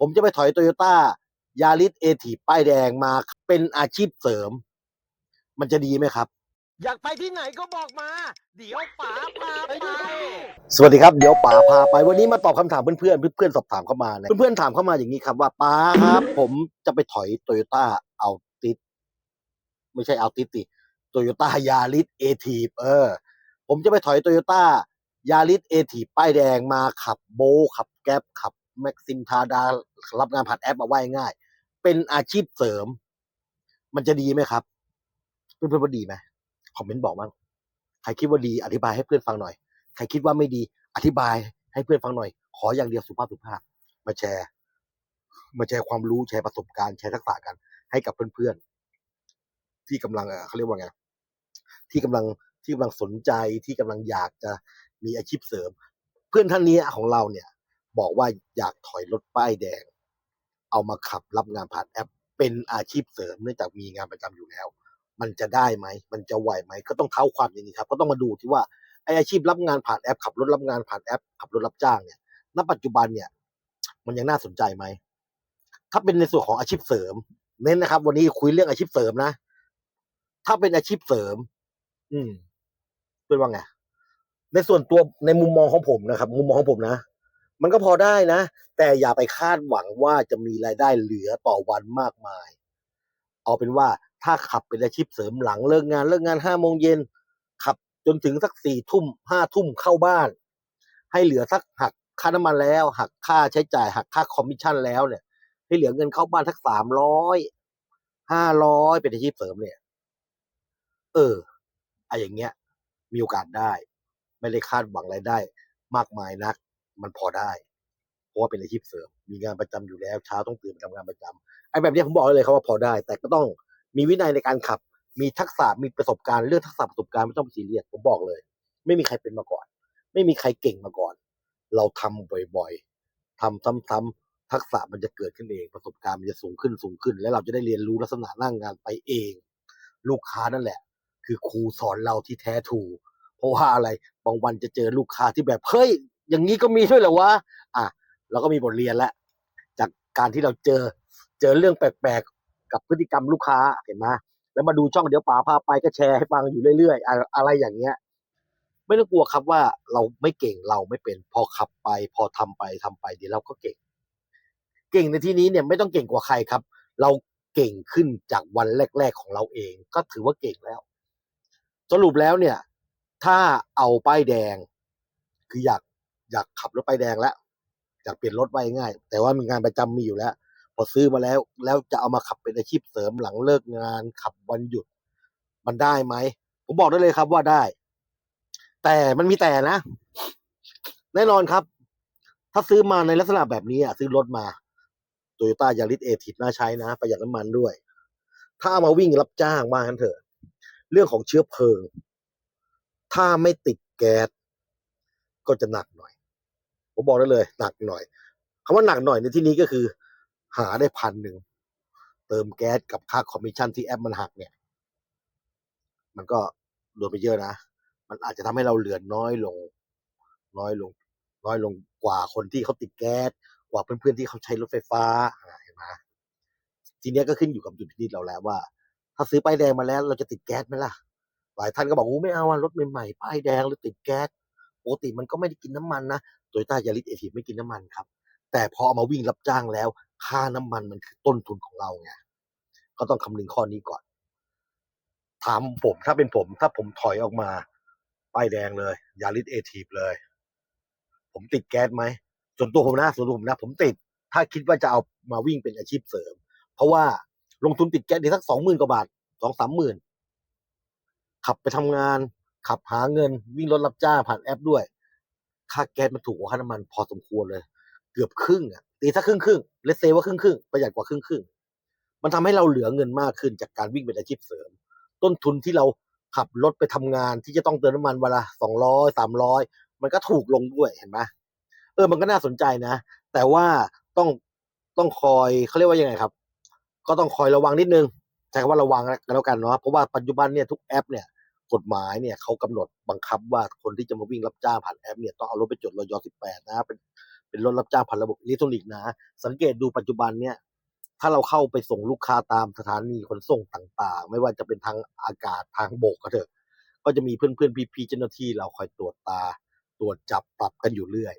ผมจะไปถอยโตโยต้ายาริสเอทีป้ายแดงมาเป็นอาชีพเสริม มันจะดีไหมครับ อยากไปที่ไหนก็บอกมา เดี๋ยวป๋าพาไป สวัสดีครับเดี๋ยวป๋าพาไปวันนี้มาตอบคำถามเพื่อนๆเพื่อนๆสอบถามเข้ามานะเพื่อนๆถามเข้ามาอย่างนี้ครับว่าป๋าครับผมจะไปถอยโตโยต้าเอาติดไม่ใช่เอาติดติโตโยต้ายาริสเอทีเออ ผมจะไปถอยโตโยต้ายาริสเอทีป้ายแดงมาขับโบทขับแก๊ปขับ แม็กซิมทาดารับงานผ่านแอปมาว่าง่าย เป็นอาชีพเสริม มันจะดีไหมครับ เพื่อนๆว่าดีไหมคอมเมนต์บอกบ้งใครคิดว่าดีอธิบายให้เพื่อนฟังหน่อย ใครคิดว่าไม่ดีอธิบายให้เพื่อนฟังหน่อย ขออย่างเดียวสุภาพสุภาพ มาแชร์ มาแชร์ความรู้แชร์ประสบการณ์แชร์ทักษะกัน ให้กับเพื่อนๆที่กำลังเอ่อเขาเรียกว่าไงที่กำลังที่กำลังสนใจที่กำลังอยากจะมีอาชีพเสริม เพื่อนท่านนี้ของเราเนี่ย บอกว่าอยากถอยรถป้ายแดง เอามาขับรับงานผ่านแอป เป็นอาชีพเสริมเนื่องจากมีงานประจำอยู่แล้ว มันจะได้ไหม มันจะไหวไหม ก็ต้องเท้าความอย่างนี้ครับ ก็ต้องมาดูที่ว่าไออาชีพรับงานผ่านแอป ขับรถรับงานผ่านแอป ขับรถรับจ้างเนี่ย ณ ปัจจุบันเนี่ย มันยังน่าสนใจไหม ถ้าเป็นในส่วนของอาชีพเสริม เน้นนะครับ วันนี้คุยเรื่องอาชีพเสริมนะ ถ้าเป็นอาชีพเสริม อืมเป็นว่าไง ในส่วนตัวในมุมมองของผมนะครับ มุมมองของผมนะ มันก็พอได้นะ แต่อย่าไปคาดหวังว่าจะมีรายได้เหลือต่อวันมากมาย เอาเป็นว่าถ้าขับเป็นอาชีพเสริมหลังเลิกงานเลิกงานห้าโมงเย็นขับจนถึงสักสี่ทุ่มห้าทุ่มเข้าบ้าน ให้เหลือสักหักค่าน้ำมันแล้ว หักค่าใช้จ่าย หักค่าคอมมิชชั่นแล้วเนี่ย ให้เหลือเงินเข้าบ้านสักสามร้อยห้าร้อยเป็นอาชีพเสริมเนี่ย เออไอะอย่างเงี้ย มีโอกาสได้ ไม่ได้คาดหวังรายได้ มากมายนัก มันพอได้ เพราะว่าเป็นอาชีพเสริม มีงานประจำอยู่แล้วเช้าต้องตื่นไปทำงานประจำไอ้แบบนี้ผมบอกเลยครับว่าพอได้ แต่ก็ต้องมีวินัยในการขับ มีทักษะมีประสบการณ์เรื่องทักษะประสบการณ์ไม่ต้องไปซีเรียสผมบอกเลย ไม่มีใครเป็นมาก่อน ไม่มีใครเก่งมาก่อน เราทำบ่อยๆทำซ้ำๆทักษะมันจะเกิดขึ้นเองประสบการณ์มันจะสูงขึ้นสูงขึ้น และเราจะได้เรียนรู้ลักษณะหน้างงานไปเอง ลูกค้านั่นแหละ คือครูสอนเราที่แท้ถูกเพราะว่าอะไรบางวันจะเจอลูกค้าที่แบบเฮ้ย อย่างนี้ก็มีด้วยเหรอวะอะเราก็มีบทเรียนแล้วจากการที่เราเจอเจอเรื่องแปลกๆ กับพฤติกรรมลูกค้าเห็นไหมแล้วมาดูช่องเดี๋ยวป๋าพาไปก็แชร์ให้ฟังอยู่เรื่อยๆ อะไรอย่างเงี้ย ไม่ต้องกลัวครับว่าเราไม่เก่งเราไม่เป็นพอขับไป พอทำไปทำไปเดี๋ยวเราก็เก่ง เก่งในที่นี้เนี่ยไม่ต้องเก่งกว่าใครครับ เราเก่งขึ้นจากวันแรก ๆของเราเอง ก็ถือว่าเก่งแล้ว สรุปแล้วเนี่ย ถ้าเอาป้ายแดง คืออยาก อยากขับรถป้ายแดงแล้วอยากเปลี่ยนรถไว้ง่าย แต่ว่ามีงานประจำมีอยู่แล้ว พอซื้อมาแล้วแล้วจะเอามาขับเป็นอาชีพเสริมหลังเลิกงานขับวันหยุด มันได้ไหม ผมบอกได้เลยครับว่าได้ แต่มันมีแต่นะ แน่นอนครับ ถ้าซื้อมาในลักษณะแบบนี้อะซื้อรถมาโตโยต้ายาริสเอทิน่าใช้นะ ประหยัดน้ำมันด้วย ถ้าเอามาวิ่งรับจ้างว่างั้นเถอะ เรื่องของเชื้อเพลิง ถ้าไม่ติดแก๊สก็จะหนักหน่อย ผมบอกได้เลย หนักหน่อยคำว่าหนักหน่อยในที่นี้ก็คือ หาได้พันหนึ่งเติมแก๊สกับค่าคอมมิชชั่นที่แอปมันหักเนี่ย มันก็โดนไปเยอะนะ มันอาจจะทำให้เราเหลือน้อยลง น้อยลง น้อยลงกว่าคนที่เขาติดแก๊สกว่าเพื่อนๆที่เขาใช้รถไฟฟ้าเห็นไหมทีนี้ก็ขึ้นอยู่กับดุลพินิจเราแล้วว่า ถ้าซื้อป้ายแดงมาแล้ว เราจะติดแก๊สไหมล่ะ หลายท่านก็บอกโอ้ไม่เอาอะรถใหม่ๆป้ายแดงหรือติดแก๊สปกติมันก็ไม่ได้กินน้ำมันนะ โตโยต้ายาริสเอทีไม่กินน้ำมันครับ แต่พอเอามาวิ่งรับจ้างแล้ว ค่าน้ำมันมันคือต้นทุนของเราไงก็ต้องคำนึงข้อนี้ก่อน ถามผมถ้าเป็นผม ถ้าผมถอยออกมาป้ายแดงเลยยาริสเอทีเลย ผมติดแก๊สไหมส่วนตัวผมนะส่วนตัวผมนะ ผมติด ถ้าคิดว่าจะเอามาวิ่งเป็นอาชีพเสริม เพราะว่าลงทุนติดแก๊สเดี๋ยวสักสองหมื่นกว่าบาทสองสามหมื่นขับไปทำงาน ขับหาเงินวิ่งรถรับจ้างผ่านแอปด้วย ค่าแก๊สมันถูกกว่าค่าน้ำมันพอสมควรเลย เกือบครึ่งอะตีสักครึ่งครึ่งเลเซว่าครึ่งครึ่งประหยัดกว่าครึ่งครึ่งมันทำให้เราเหลือเงินมากขึ้นจากการวิ่งเป็นอาชีพเสริม ต้นทุนที่เราขับรถไปทำงานที่จะต้องเติมน้ำมันวันละสองร้อยสามร้อยมันก็ถูกลงด้วยเห็นไหมเออมันก็น่าสนใจนะ แต่ว่าต้องต้องคอยเขาเรียกว่ายังไงครับ ก็ต้องคอยระวังนิดนึงใช้คำว่าระวังแล้วกันเนาะเพราะว่าปัจจุบันเนี่ยทุกแอปเนี่ย กฎหมายเนี่ยเขากำหนดบังคับว่าคนที่จะมาวิ่งรับจ้างผ่านแอปเนี่ยต้องเอารถไปจดรอยสิบแปดนะเป็นเป็นรถรับจ้างผ่านระบบอิเล็กทรอนิกส์นะ สังเกตดูปัจจุบันเนี่ยถ้าเราเข้าไปส่งลูกค้าตามสถานีขนส่งต่างๆ ไม่ว่าจะเป็นทางอากาศทางบกก็เถอะ ก็จะมีเพื่อนๆพี่ๆเจ้าหน้าที่เราคอยตรวจตา ตรวจจับปรับกันอยู่เรื่อย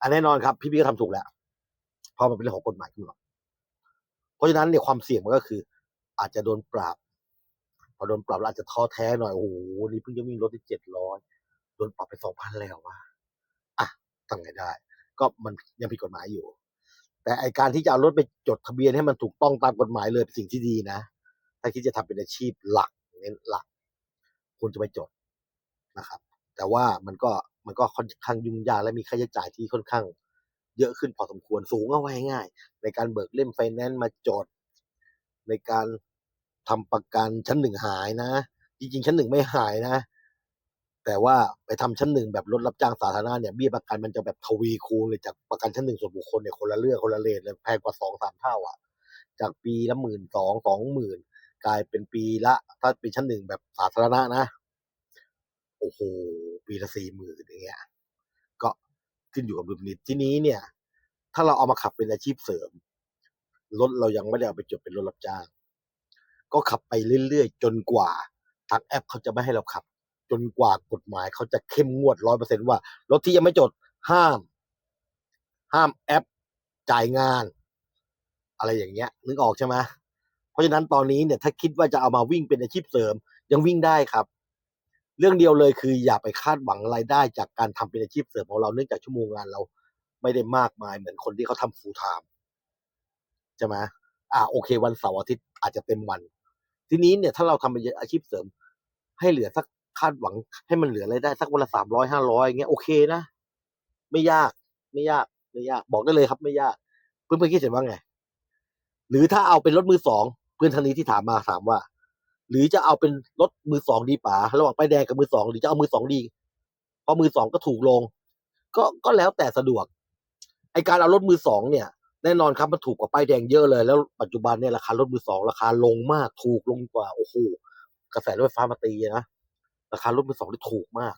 อันแน่นอนครับ พี่ๆก็ทำถูกแล้วเพราะมันเป็นเรื่องของกฎหมายกำหนดเพราะฉะนั้นเนี่ยความเสี่ยงมันก็คือ อาจจะโดนปรับ พอโดนปรับแล้วอาจจะท้อแท้หน่อย โอ้โห นี่เพิ่งจะวิ่งรถที่เจ็ดร้อยโดนปรับไปสองพันแล้ววะอะทำไงได้ ก็มันยังผิดกฎหมายอยู่ แต่ไอการที่จะเอารถไปจดทะเบียนให้มันถูกต้องตามกฎหมายเลยเป็นสิ่งที่ดีนะ ถ้าคิดจะทำเป็นอาชีพหลักเน้นหลักคุณจะไปจดนะครับ แต่ว่ามันก็มันก็ค่อนข้างยุ่งยากและมีค่าใช้จ่ายที่ค่อนข้าง เยอะขึ้นพอสมควรสูงเอาไว้ง่าย ในการเบิกเล่มไฟแนนซ์มาจด ในการ ทำประกันชั้นหนึ่งหายนะ จริงๆ ชั้นหนึ่งไม่หายนะ แต่ว่าไปทำชั้นหนึ่งแบบรถรับจ้างสาธารณะเนี่ยเบี้ยประกันมันจะแบบทวีคูณเลยจากประกันชั้นหนึ่งส่วนบุคคลเนี่ยคนละเรื่องคนละเลนเลยแพงกว่าสองสามเท่าอะ จากปีละหมื่นสองสองหมื่นกลายเป็นปีละ ถ้าเป็นชั้นหนึ่งแบบสาธารณะนะ โอ้โห ปีละสี่หมื่นอย่างเงี้ย ก็ขึ้นอยู่กับดุลพินิจที่นี้เนี่ย ถ้าเราเอามาขับเป็นอาชีพเสริมรถเรายังไม่ได้เอาไปจดเป็นรถรับจ้าง ก็ขับไปเรื่อยๆ จนกว่าทางแอปเขาจะไม่ให้เราขับ จนกว่ากฎหมายเขาจะเข้มงวดร้อยเปอร์เซ็นว่ารถที่ยังไม่จดห้าม ห้ามแอปจ่ายงาน อะไรอย่างเงี้ย นึกออกใช่ไหมเพราะฉะนั้นตอนนี้เนี่ยถ้าคิดว่าจะเอามาวิ่งเป็นอาชีพเสริม ยังวิ่งได้ครับ เรื่องเดียวเลยคืออย่าไปคาดหวังรายได้จากการทำเป็นอาชีพเสริมของเราเนื่องจากชั่วโมงงานเรา ไม่ได้มากมายเหมือนคนที่เขาทำ full time ใช่ไหมอ่าโอเค วันเสาร์อาทิตย์อาจจะเต็มวัน ทีนี้เนี่ยถ้าเราทำเป็นอาชีพเสริม ให้เหลือสักคาดหวัง ให้มันเหลือรายได้สักวันละสามร้อยห้าร้อยเงี้ยโอเคนะไม่ยากไม่ยากไม่ยาก บอกได้เลยครับ ไม่ยาก เพื่อนๆคิดเห็นว่าไง หรือถ้าเอาเป็นรถมือสองเพื่อนทางนี้ที่ถามมาถามว่า หรือจะเอาเป็นรถมือสองดีป่าระหว่างป้ายแดงกับมือสองหรือจะเอามือสองดีเพราะมือสองก็ถูกลง ก็ก็แล้วแต่สะดวกไอการเอารถมือสองเนี่ย แน่นอนครับมันถูกกว่าป้ายแดงเยอะเลย แล้วปัจจุบันเนี่ยราคารถมือสองราคาลงมากถูกลงกว่าโอ้โหกระแสรถไฟฟ้ามาตีนะราคารถมือสองที่ถูกมาก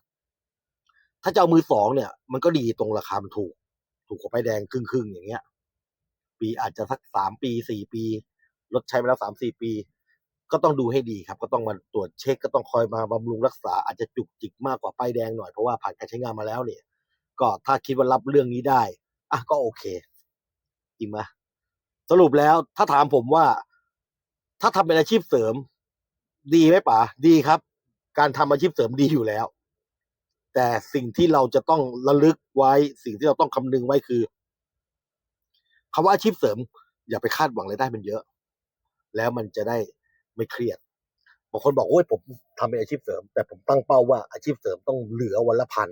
ถ้าจะเอามือสองเนี่ย มันก็ดีตรงราคามันถูก ถูกกว่าป้ายแดงครึ่งครึ่งอย่างเงี้ย ปีอาจจะสักสามปีสี่ปีรถใช้ไปแล้วสามสี่ปี ก็ต้องดูให้ดีครับ ก็ต้องมาตรวจเช็คก็ต้องคอยมาบำรุงรักษาอาจจะจุกจิกมากกว่าป้ายแดงหน่อยเพราะว่าผ่านการใช้งานมาแล้วเนี่ย ก็ถ้าคิดว่ารับเรื่องนี้ได้อะก็โอเค จริงไหมสรุปแล้วถ้าถามผมว่า ถ้าทำเป็นอาชีพเสริม ดีไหมป๋าดีครับ การทำอาชีพเสริมดีอยู่แล้ว แต่สิ่งที่เราจะต้องระลึกไว้ สิ่งที่เราต้องคำนึงไว้คือคำว่าอาชีพเสริม อย่าไปคาดหวังรายได้มันเยอะ แล้วมันจะได้ไม่เครียดบางคนบอกโอ้ยผมทำเป็นอาชีพเสริม แต่ผมตั้งเป้าว่าอาชีพเสริมต้องเหลือวันละพัน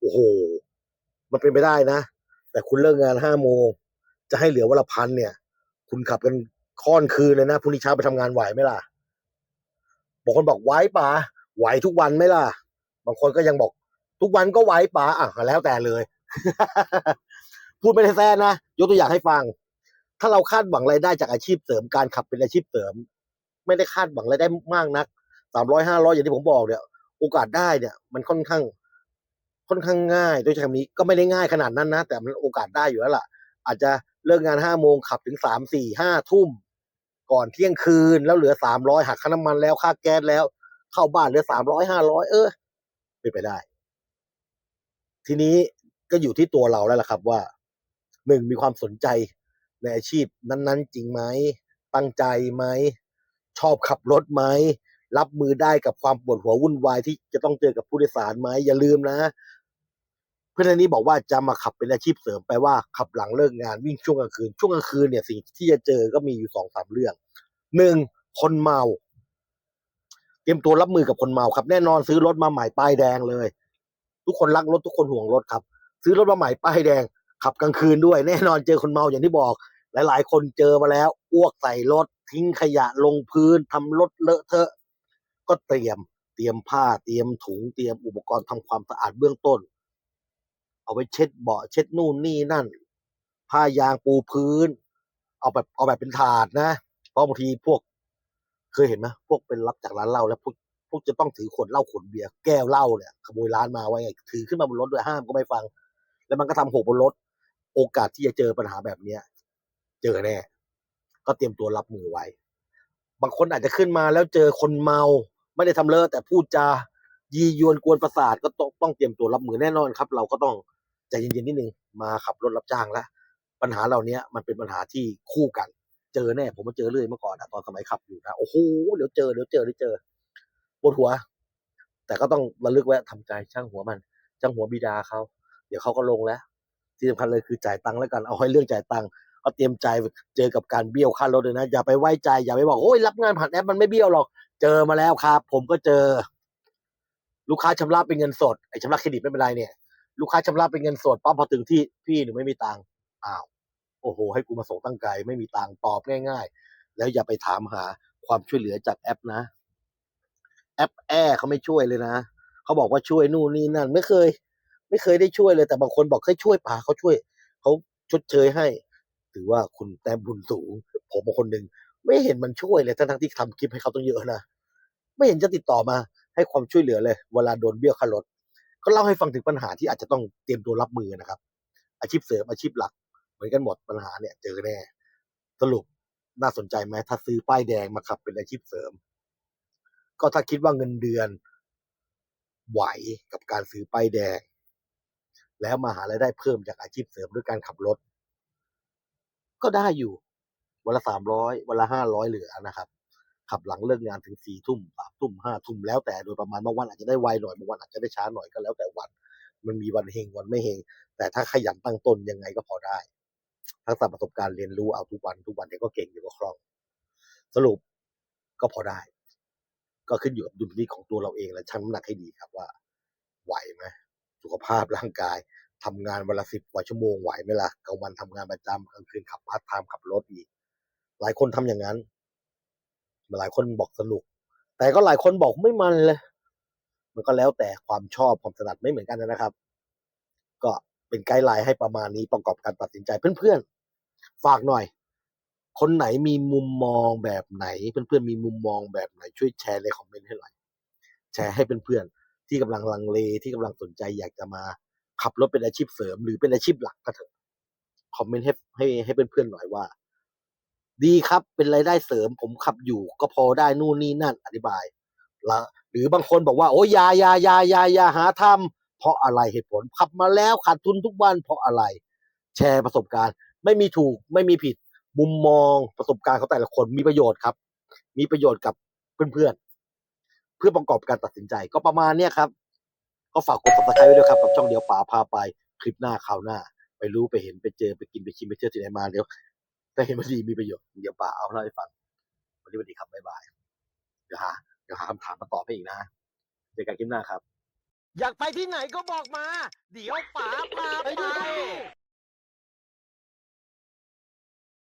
โอ้โห มันเป็นไปได้นะ แต่คุณเลิกงานห้าโมง จะให้เหลือวันละพันเนี่ย คุณขับกันค่อนคืนเลยนะพรุ่งนี้เช้าไปทำงานไหวไหมล่ะบางคนบอกไหวป่าไหวทุกวันไหมล่ะ บางคนก็ยังบอก ทุกวันก็ไหวป่าอะแล้วแต่เลย พูดไม่ได้แซ่นะยกตัวอย่างให้ฟัง ถ้าเราคาดหวังรายได้จากอาชีพเสริมการขับเป็นอาชีพเสริม ไม่ได้คาดหวังรายได้มากนักสามร้อยห้าร้อยอย่างที่ผมบอกเนี่ย โอกาสได้เนี่ย มันค่อนข้าง ค่อนข้างง่ายโดยใช้คำนี้ก็ไม่ได้ง่ายขนาดนั้นนะแต่มันโอกาสได้อยู่แล้วล่ะ อาจจะ เลิกงานห้าโมงขับถึงสามสี่ห้าทุ่ม ก่อนเที่ยงคืนแล้วเหลือสามร้อยหักค่าน้ำมันแล้วค่าแก๊สแล้ว เข้าบ้านเหลือสามร้อยห้าร้อยเออเป็นไปได้ ทีนี้ก็อยู่ที่ตัวเราแล้วล่ะครับว่าหนึ่งมีความสนใจในอาชีพนั้น ๆ จริงไหมตั้งใจไหมชอบขับรถไหมรับมือได้กับความปวดหัววุ่นวายที่จะต้องเจอกับผู้โดยสารไหมอย่าลืมนะ พื่อนอนนี้บอกว่าจะมาขับเป็นอาชีพเสริมแปลว่าขับหลังเลิกงานวิ่งช่วงกลางคืนช่วงกลางคืนเนี่ยสิ่งที่จะเจอก็มีอยู่สองสามเรื่องหนึ่งคนเมา เตรียมตัวรับมือกับคนเมาครับ แน่นอนซื้อรถมาใหม่ป้ายแดงเลย ทุกคนรักรถทุกคนห่วงรถครับ ซื้อรถมาใหม่ป้ายแดง ขับกลางคืนด้วย แน่นอนเจอคนเมาอย่างที่บอก หลาย ๆ คนเจอมาแล้วอ้วกใส่รถ ทิ้งขยะลงพื้นทำรถเลอะเทอะ ก็เตรียม เตรียมผ้าเตรียมถุงเตรียมอุปกรณ์ทำความสะอาดเบื้องต้น เอาไปเช็ดเบาะเช็ดนู่นนี่นั่น ผ้ายางปูพื้น เอาแบบเอาแบบเป็นถาดนะ เพราะบางทีพวก เคยเห็นไหมพวกเป็นรับจากร้านเหล้าแล้วพวกพวกจะต้องถือขวดเหล้าขวดเบียร์แก้วเหล้าเนี่ยขโมยร้านมาไว้ไงถือขึ้นมาบนรถด้วยห้ามก็ไม่ฟัง แล้วมันก็ทำหกบนรถ โอกาสที่จะเจอปัญหาแบบเนี้ย เจอแน่ ก็เตรียมตัวรับมือไว้ บางคนอาจจะขึ้นมาแล้วเจอคนเมา ไม่ได้ทำเลอะแต่พูดจายียวนกวนประสาทก็ต้องต้องเตรียมตัวรับมือแน่นอนครับ เราก็ต้อง ใจเย็นๆนิดนึงมาขับรถรับจ้างแล้วปัญหาเหล่านี้มันเป็นปัญหาที่คู่กัน เจอแน่ ผมมาเจอเรื่อยเมื่อก่อนอะตอนสมัยขับอยู่นะโอ้โหเดี๋ยวเจอเดี๋ยวเจอเดี๋ยวเจอปวดหัว แต่ก็ต้องระลึกไว้ทำใจช่างหัวมันช่างหัวบิดาเขาเดี๋ยวเขาก็ลงแล้วที่สำคัญเลยคือจ่ายตังค์แล้วกันเอาให้เรื่องจ่ายตังค์ก็เตรียมใจเจอกับการเบี้ยวค่ารถเลยนะ อย่าไปไว้ใจอย่าไปบอกโอ้ยรับงานผ่านแอปมันไม่เบี้ยวหรอก เจอมาแล้วครับ ผมก็เจอ ลูกค้าชำระเป็นเงินสดไอ้ชำระเครดิตไม่เป็นไรเนี่ย ลูกค้าชำระเป็นเงินสดปั๊บพอถึงที่พี่หนูไม่มีตังค์อ้าวโอ้โห ให้กูมาส่งตั้งไกลไม่มีตังค์ตอบง่าย ๆ แล้วอย่าไปถามหาความช่วยเหลือจากแอปนะ แอปแอร์เขาไม่ช่วยเลยนะเขาบอกว่าช่วยนู่นนี่นั่น ไม่เคย ไม่เคยได้ช่วยเลย แต่บางคนบอกให้ช่วยป่าเขาช่วยเขาชดเชยให้ ถือว่าคุณแต้มบุญสูง ผมเป็นคนหนึ่งไม่เห็นมันช่วยเลยทั้งที่ทำคลิปให้เขาต้องเยอะนะไม่เห็นจะติดต่อมาให้ความช่วยเหลือเลย เวลาโดนเบี้ยวค่ารถ ก็เล่าให้ฟังถึงปัญหาที่อาจจะต้องเตรียมตัวรับมือนะครับ อาชีพเสริมอาชีพหลัก เหมือนกันหมดปัญหาเนี่ยเจอแน่ สรุปน่าสนใจไหมถ้าซื้อป้ายแดงมาขับเป็นอาชีพเสริม ก็ถ้าคิดว่าเงินเดือนไหวกับการซื้อป้ายแดง แล้วมาหารายได้เพิ่มจากอาชีพเสริมด้วยการขับรถ ก็ได้อยู่วันละสามร้อยวันละห้าร้อยเหลือนะครับ ขับหลังเลิกงานถึงสี่ทุ่มสามทุ่มห้าทุ่มแล้วแต่โดยประมาณบางวันอาจจะได้ไวหน่อยบางวันอาจจะได้ช้าหน่อยก็แล้วแต่วัน มันมีวันเฮงวันไม่เฮงแต่ถ้าขยันตั้งต้นยังไงก็พอได้ ทักษะประสบการณ์เรียนรู้เอาทุกวันทุกวันเดี๋ยวก็เก่งเดี๋ยวก็คล่อง สรุปก็พอได้ ก็ขึ้นอยู่กับดุลพินิจของตัวเราเองและชั่งน้ำหนักให้ดีครับว่า ไหวไหมสุขภาพร่างกายทำงานวันละสิบกว่าชั่วโมงไหวไหมล่ะกลางวันทำงานประจำกลางคืนขับพาร์ทไทม์ขับรถอีก หลายคนทำอย่างนั้น หลายคนบอกสนุก แต่ก็หลายคนบอกไม่มันเลย มันก็แล้วแต่ความชอบความถนัดไม่เหมือนกันนะครับ ก็เป็นไกด์ไลน์ให้ประมาณนี้ประกอบการตัดสินใจเพื่อนๆ ฝากหน่อย คนไหนมีมุมมองแบบไหน เพื่อนๆมีมุมมองแบบไหนช่วยแชร์ในคอมเมนต์ให้หน่อยแชร์ให้เพื่อนๆที่กำลังลังเลที่กำลังสนใจอยากจะมาขับรถเป็นอาชีพเสริม หรือเป็นอาชีพหลักก็เถอะคอมเมนต์ให้ให้ให้เพื่อนๆหน่อยว่า ดีครับเป็นรายได้เสริม ผมขับอยู่ก็พอได้นู่นนี่นั่นอธิบายละหรือบางคนบอกว่า โอ้ยยายายายายาหาทำเพราะอะไรเหตุผลขับมาแล้วขาดทุนทุกวันเพราะอะไร แชร์ประสบการณ์ ไม่มีถูกไม่มีผิดมุมมองประสบการณ์ของแต่ละคนมีประโยชน์ครับ มีประโยชน์กับเพื่อนๆ เพื่อประกอบการตัดสินใจก็ประมาณเนี้ยครับ ก็ฝากกด subscribe ไว้ด้วยครับกับช่องเดียวป่าพาไปคลิปหน้าคราวหน้า ไปรู้ไปเห็นไปเจอไปกินไปชิมไปเที่ยวที่ไหนมาเดี๋ยว ถ้าเห็นมันดีมีประโยชน์เดี๋ยวป่าเอาเล่าให้ฟังวันนี้วันดีครับบ๊ายบายเดี๋ยวหาเดี๋ยวหาคำถามมาตอบให้อีกนะเจอกันคลิปหน้าครับ อยากไปที่ไหนก็บอกมา เดี๋ยวป๋าพาไป